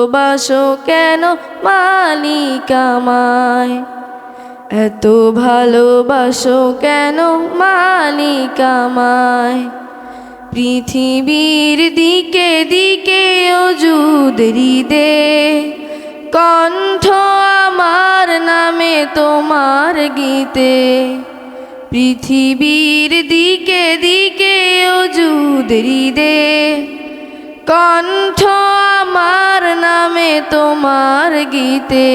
ভালোবাসো কেন মালিক এত ভালোবাসো কেন মালিক পৃথিবীর দিকে দিকে অজুদ হৃদে কণ্ঠ আমার নামে তোমার গীতে, পৃথিবীর দিকে দিকে অজুদ হৃদে কণ্ঠ নামে তোমার গীতে।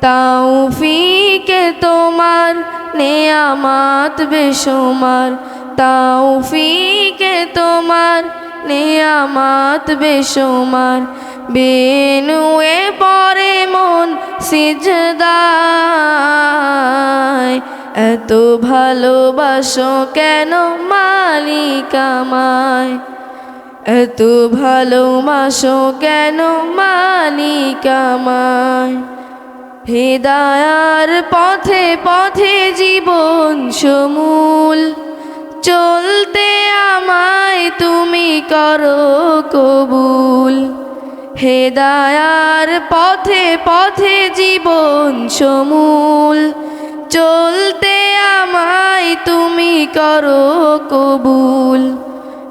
তাওফিকে তোমার নেয়ামাত বেসমার তাওফিকে তোমার নেয়ামাত বেসমার বেনুয়ে পরে মন সিজদায়। এত ভালোবাসো কেন মালিক আমায়? এত ভালোবাসো কেন মালিক আমায় হেদায়ার পথে পথে জীবন সমূল, চলতে আমায় তুমি করো কবুল। হেদায়ার পথে পথে জীবন সমূল, চলতে আমায় তুমি করো কবুল।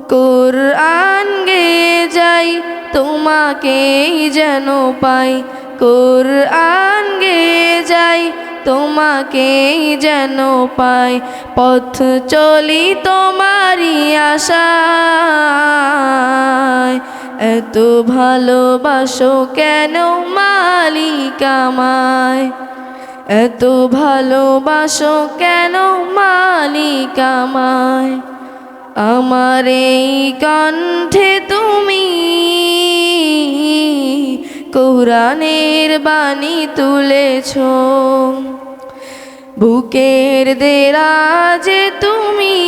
কোরআন গে যাই তোমাকেই যেন পাই। কোরআন গে যাই তোমাকেই যেন পাই। পথ চলি তোমারই আশায়। এত ভালোবাসো কেন মালিক আমায়? এত ভালোবাসো কেন মালিক আমার এই কণ্ঠে তুমি কোরআনের বাণী তুলেছ। বুকের দেরাজে তুমি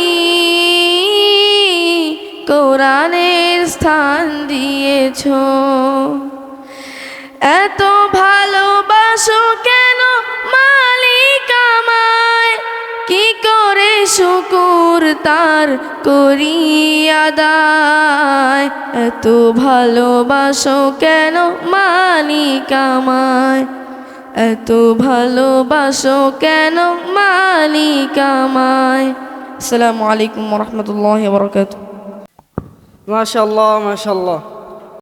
কোরআনের স্থান দিয়েছ। এত ভালোবাসো কেন মালিক আমায়? কি করে শুকুর তার করি আদায় এত ভালোবাসো কেন মালিক আমায়? এত ভালোবাসো কেন মালিক আমায়? আসসালামু আলাইকুম রহমতুল্লাহ বরকাত মাশাল্লাহ মাশাল্লাহ